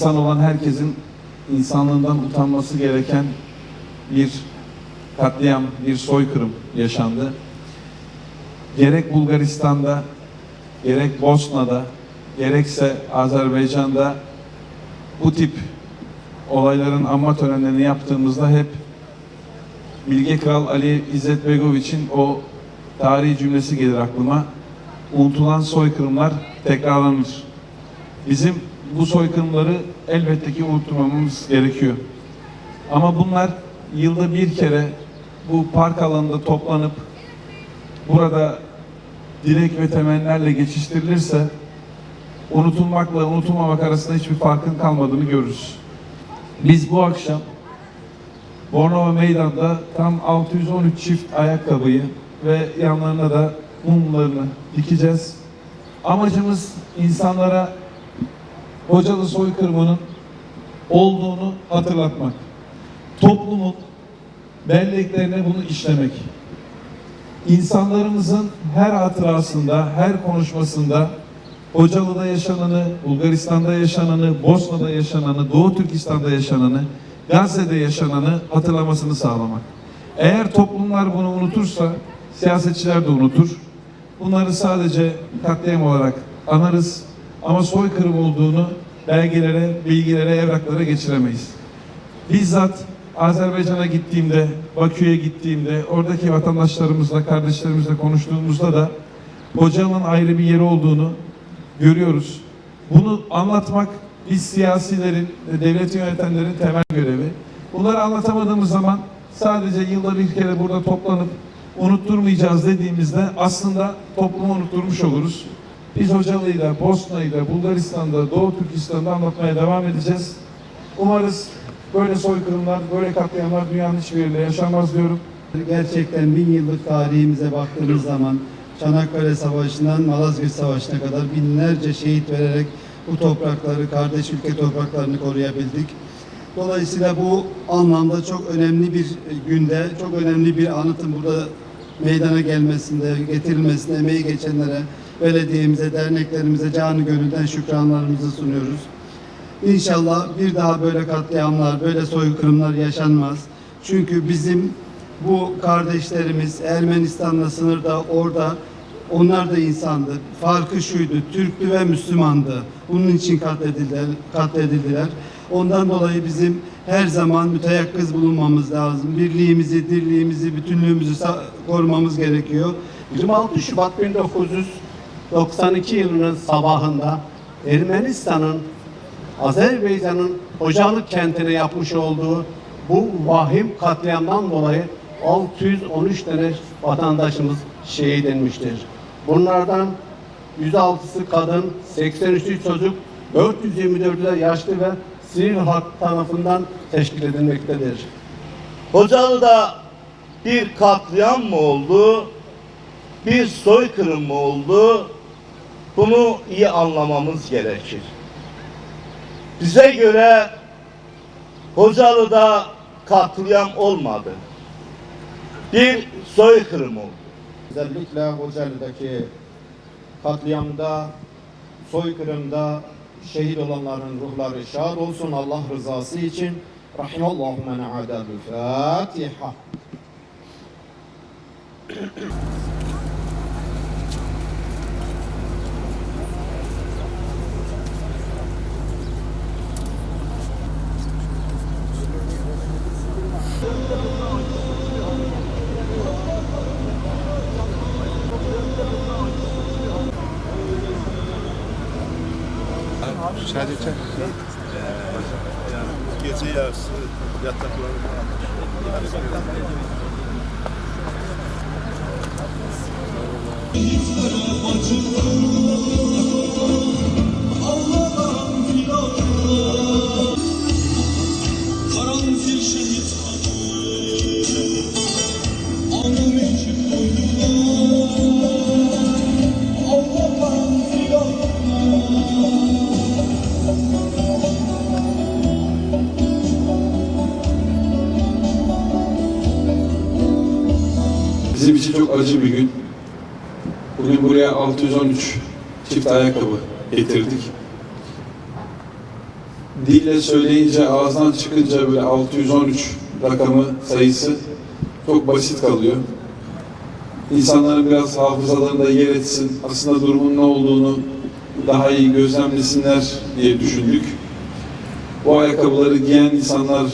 insan olan herkesin insanlığından utanması gereken bir katliam, bir soykırım yaşandı. Gerek Bulgaristan'da, gerek Bosna'da, gerekse Azerbaycan'da bu tip olayların anma törenlerini yaptığımızda hep Bilge Kral Ali İzzet Begoviç'in o tarihi cümlesi gelir aklıma. Unutulan soykırımlar tekrarlanır. Bizim bu soykırımları elbette ki unutmamamız gerekiyor. Ama bunlar yılda bir kere bu park alanında toplanıp burada dilek ve temennilerle geçiştirilirse unutulmakla unutulmamak arasında hiçbir farkın kalmadığını görürüz. Biz bu akşam Bornova Meydan'da tam 613 çift ayakkabıyı ve yanlarına da mumlarını dikeceğiz. Amacımız insanlara Hocalı soykırımının olduğunu hatırlatmak. Toplumun belleklerine bunu işlemek. İnsanlarımızın her hatırasında, her konuşmasında Hocalı'da yaşananı, Bulgaristan'da yaşananı, Bosna'da yaşananı, Doğu Türkistan'da yaşananı, Gazze'de yaşananı hatırlamasını sağlamak. Eğer toplumlar bunu unutursa siyasetçiler de unutur. Bunları sadece katliam olarak anarız ama soykırım olduğunu belgelere, bilgilere, evraklara geçiremeyiz. Bizzat Azerbaycan'a gittiğimde, Bakü'ye gittiğimde, oradaki vatandaşlarımızla, kardeşlerimizle konuştuğumuzda da Hocalı'nın ayrı bir yeri olduğunu görüyoruz. Bunu anlatmak biz siyasilerin, devleti yönetenlerin temel görevi. Bunları anlatamadığımız zaman sadece yılda bir kere burada toplanıp unutturmayacağız dediğimizde aslında toplumu unutturmuş oluruz. Biz Hocalı'yla, Bosna'yla, Bulgaristan'da, Doğu Türkistan'da anlatmaya devam edeceğiz. Umarız böyle soykırımlar, böyle katliamlar dünyanın hiçbir yerinde yaşanmaz diyorum. Gerçekten bin yıllık tarihimize baktığımız zaman Çanakkale Savaşı'ndan Malazgirt Savaşı'na kadar binlerce şehit vererek bu toprakları, kardeş ülke topraklarını koruyabildik. Dolayısıyla bu anlamda çok önemli bir günde, çok önemli bir anıtın burada meydana gelmesinde, getirilmesinde emeği geçenlere, belediyemize, derneklerimize canı gönülden şükranlarımızı sunuyoruz. İnşallah bir daha böyle katliamlar, böyle soykırımlar yaşanmaz. Çünkü bizim bu kardeşlerimiz Ermenistan'la sınırda orada onlar da insandı. Farkı şuydu, Türktü ve Müslümandı. Bunun için katledildiler. katledildiler. Ondan dolayı bizim her zaman müteyakkız bulunmamız lazım. Birliğimizi, dirliğimizi, bütünlüğümüzü korumamız gerekiyor. 26 Şubat 1992 yılının sabahında Ermenistan'ın Azerbaycan'ın Hocalık kentine yapmış olduğu bu vahim katliamdan dolayı 613 tane vatandaşımız şehit edilmiştir. Bunlardan 106'sı kadın, 83'ü çocuk, 424'ü de yaşlı ve sivil halk tarafından teşkil edilmektedir. Hocalı'da bir katliam mı oldu, bir soykırım mı oldu? Bunu iyi anlamamız gerekir. Bize göre Hocalı'da katliam olmadı. Bir soykırım oldu. Özellikle Hocalı'daki katliamda, soykırımda şehit olanların ruhları şad olsun Allah rızası için. Rahimallahu men adel Fatiha. Gece yarısı yatakları Karanfil Bizim için çok acı bir gün. Bugün buraya 613 çift ayakkabı getirdik. dille söyleyince, ağızdan çıkınca böyle 613 rakamı sayısı çok basit kalıyor. İnsanların biraz hafızalarında yer etsin, aslında durumun ne olduğunu daha iyi gözlemlesinler diye düşündük. Bu ayakkabıları giyen insanlar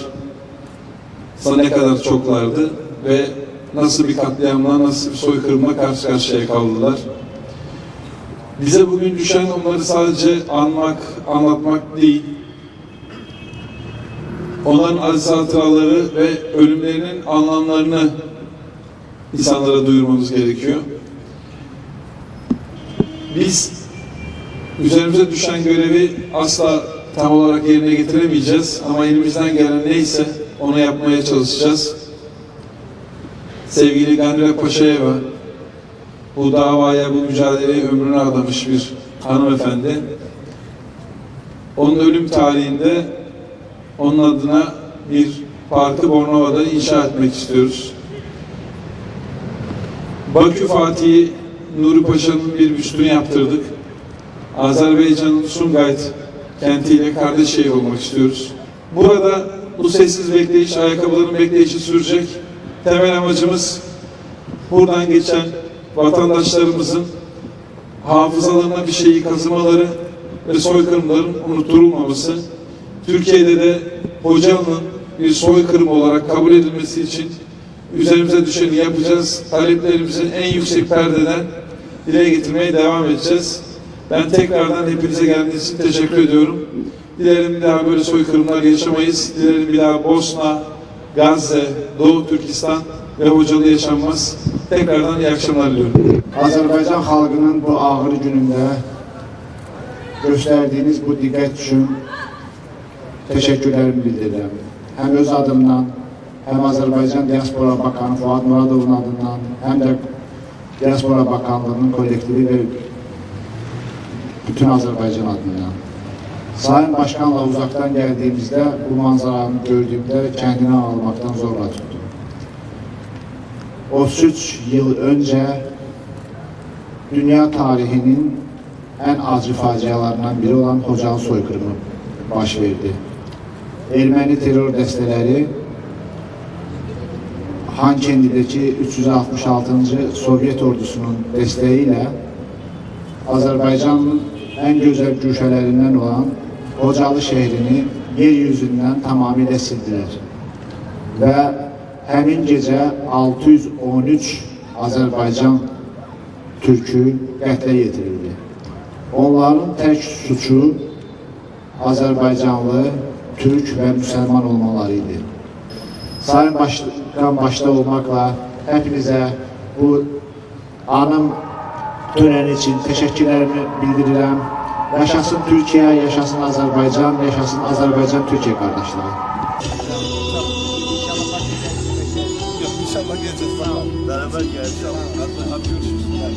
ne kadar çoklardı ve nasıl bir katliamla, nasıl bir soykırımla karşı karşıya kaldılar. Bize bugün düşen onları sadece anmak, anlatmak değil, onların aziz hatıraları ve ölümlerinin anlamlarını insanlara duyurmamız gerekiyor. Biz üzerimize düşen görevi asla tam olarak yerine getiremeyeceğiz ama elimizden gelen neyse onu yapmaya çalışacağız. Sevgili Gandira Paşa'ya bu davaya, bu mücadeleye ömrünü adamış bir hanımefendi. Onun ölüm tarihinde onun adına bir parkı Bornova'da inşa etmek istiyoruz. Bakü Fatih'i Nuri Paşa'nın bir büstünü yaptırdık. Azerbaycan'ın Sumgayit kentiyle kardeş şehir olmak istiyoruz. Burada bu sessiz bekleyiş, ayakkabıların bekleyişi sürecek. Temel amacımız buradan geçen vatandaşlarımızın hafızalarına bir şeyi kazımaları ve soykırımların unutturulmaması. Türkiye'de de Hocalı'nın bir soykırım olarak kabul edilmesi için üzerimize düşeni yapacağız. Taleplerimizi en yüksek perdeden dile getirmeye devam edeceğiz. Ben tekrardan hepinize geldiğiniz için teşekkür ediyorum. Dilerim bir daha böyle soykırımlar yaşamayız. Dilerim bir daha Bosna, Gazze, Doğu Türkistan ve Hocalı yaşanmaz. Tekrardan iyi akşamlar diliyorum. Azərbaycan xalqının bu ağır günündə göstərdiyiniz bu diqqət üçün təşəkkürlərimi bildirirəm. Həm öz adımdan, həm Azərbaycan Diaspora Bakanı Fuad Muradovun adından, həm də Diaspora Bakanlığının kollektivi və bütün Azərbaycan adından. Sayın Başkanla uzaqdan gəldiyimizdə bu manzaranı gördüyümdə kəndini almaqdan zorla tutdum. 33 yıl önce dünya tarihinin en acı facialarından biri olan Hocalı soykırımı baş verdi. Ermeni terör dəstələri Hankendidəki 366-cı Sovyet ordusunun dəstəyi ilə Azərbaycanın ən gözəl güşələrindən olan Hocalı şəhrini yeryüzündən tamamilə sildilər. Və həmin gecə 613 Azərbaycan türkü qətlə yetirildi. Onların tək suçu Azərbaycanlı, türk və müsəlman olmaları idi. Sayın Başkan başta olmakla hepinize bu anım töreni için teşekkürlerimi bildirirəm. Yaşasın Türkiye, yaşasın Azerbaycan, yaşasın Azerbaycan Türkiye kardeşleri. İnşallah geleceğiz. Beraber geleceğiz.